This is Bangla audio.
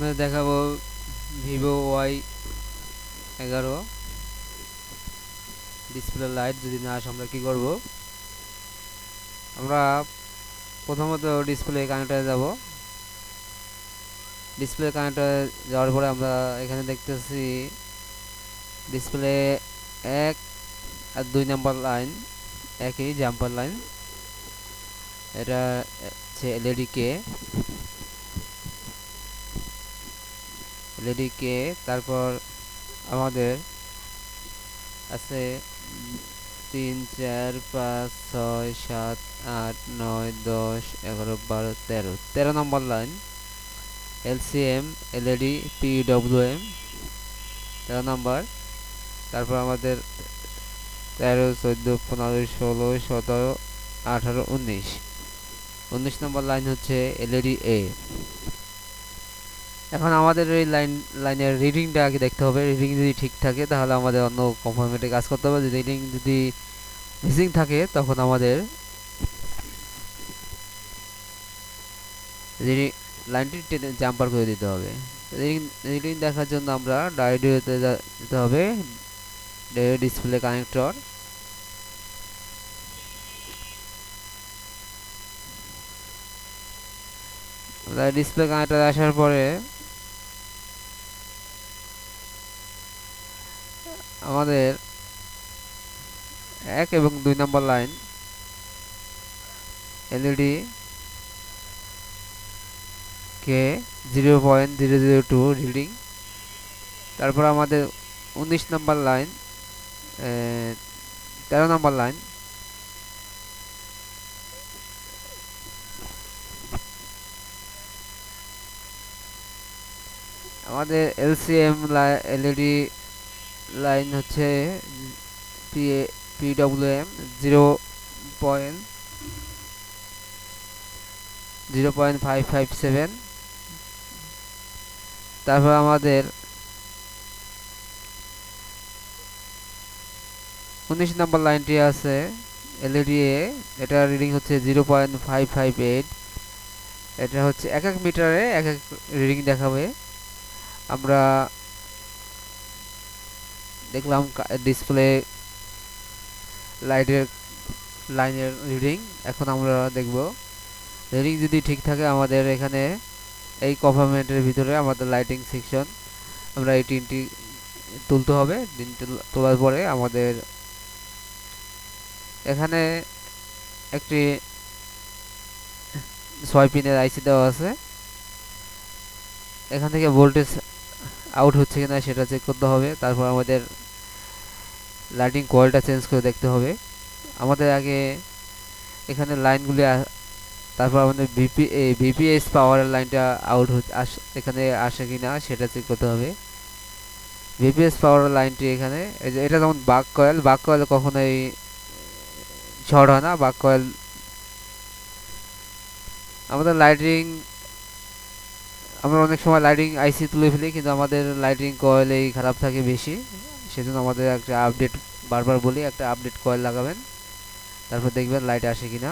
আপনাদের দেখাবো ভিভো ওয়াই এগারো। ডিসপ্লে লাইট যদি না আসে আমরা কী করব? আমরা প্রথমত ডিসপ্লে কানেক্টারে যাব। ডিসপ্লে কানেক্টারে যাওয়ার পরে আমরা এখানে দেখতেছি ডিসপ্লে এক আর দুই নাম্বার লাইন, একই জাম্পার লাইন। এটা হচ্ছে এলইডি কে। এলইডি কে তারপর আমাদের আছে তিন, চার, পাঁচ, ছয়, সাত, আট, নয়, দশ, এগারো, বারো, তেরো। তেরো number line. LCM, LED PWM তেরো নম্বর। তারপর আমাদের তেরো, চোদ্দ, পনেরো, ষোলো, সতেরো, আঠারো, উনিশ। উনিশ নম্বর লাইন হচ্ছে এলইডি এ। এখন আমাদের এই লাইন লাইনের রিডিংটা আগে দেখতে হবে। রিডিং যদি ঠিক থাকে, তাহলে আমাদের অন্য কম্পার্টমেন্টে কাজ করতে হবে। যদি রিডিং যদি মিসিং থাকে, তখন আমাদের লাইনটি টেনে জাম্পার করে দিতে হবে। রিডিং দেখার জন্য আমরা ডায়োডিওতে যেতে হবে diode display connector display connector আসার পরে আমাদের এক এবং দুই নম্বর লাইন, এলইডি কে zero point zero zero two reading. তারপর আমাদের উনিশ নম্বর লাইন তেরো নম্বর লাইন। আমাদের এলসিএম এলইডি লাইন হচ্ছে PWM zero point zero point five five seven তারপর আমাদের উনিশ নম্বর লাইনটি আছে এলইডি এ এটা রিডিং হচ্ছে zero point five five eight এটা হচ্ছে এক এক মিটারে এক এক রিডিং দেখাবে। আমরা দেখলাম ডিসপ্লে লাইটের লাইনের রিডিং এখন আমরা দেখব। রিডিং যদি ঠিক থাকে, আমাদের এখানে এই কভারমেন্টের ভিতরে আমাদের লাইটিং সেকশন আমরা এই টিনটি তুলতে হবে। টিনটি তোলার পরে আমাদের এখানে একটি ছয় পিনের আইসি দেওয়া আছে। এখান থেকে ভোল্টেজ আউট হচ্ছে কিনা সেটা চেক করতে হবে। তারপর আমাদের লাইটিং কয়েলটা চেঞ্জ করে দেখতে হবে। আমাদের আগে এখানে লাইনগুলি তারপর আমাদের ভিপি ভিপিএস পাওয়ারের লাইনটা আউট এখানে আসে কিনা সেটা চেক করতে হবে। ভিপিএস পাওয়ারের লাইনটি এখানে এটা যেমন বাক কয়েল বাক কয়েল কখনোই শর্ট হয় না। বাক কয়েল আমাদের লাইটিং আমরা অনেক সময় লাইটিং আইসি তুলে ফেলি, কিন্তু আমাদের লাইটিং কয়েল এই খারাপ থাকে বেশি। সেজন্য আমাদের একটা আপডেট বারবার বলি, একটা আপডেট কয়েল লাগাবেন। তারপর দেখবেন লাইট আসে কিনা।